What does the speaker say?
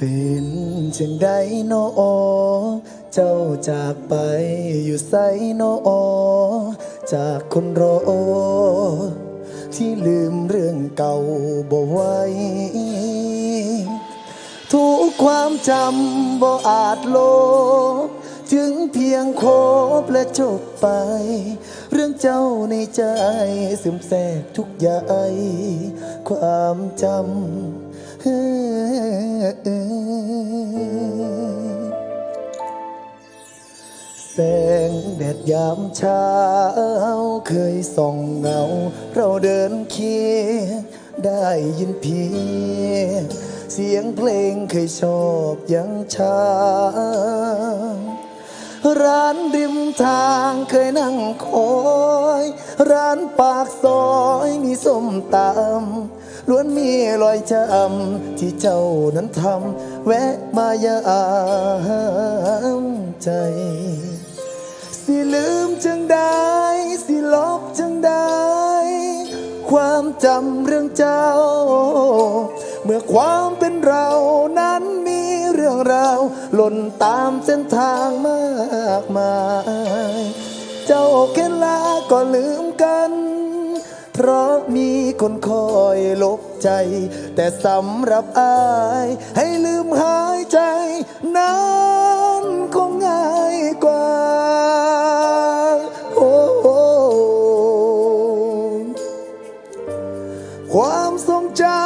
เป็นเช่นใดโนอเจ้าจากไปอยู่ไสโนอจากคนรอ ที่ลืมเรื่องเก่าบ่ไหวทุกความจำบ่อาจลบถึงเพียงคบและจบไป เรื่องเจ้าในใจซึมแทรกทุกอย่างความจำ แสงแดดยามเช้า เคยส่องเงา เราเดินเคียงได้ยินเพียงเสียงเพลงเคยชอบยังชาร้านริมทางเคยนั่งคอย ร้านปากซอยมีส้มตำ ล้วนมีรอยจำที่เจ้านั้นทำแวะมายามใจ สิลืมจังได้ สิลบจังได้ ความจำเรื่องเจ้า เมื่อความเป็นเรานั้นมีเรื่องราวหล่นตามเส้นทางมากมาย เจ้าแค่ลาก็ลืม เพราะมีคนคอยลบใจ แต่สำหรับอายให้ลืมหายใจ นั้นคงง่ายกว่า โอ้ความทรงจำ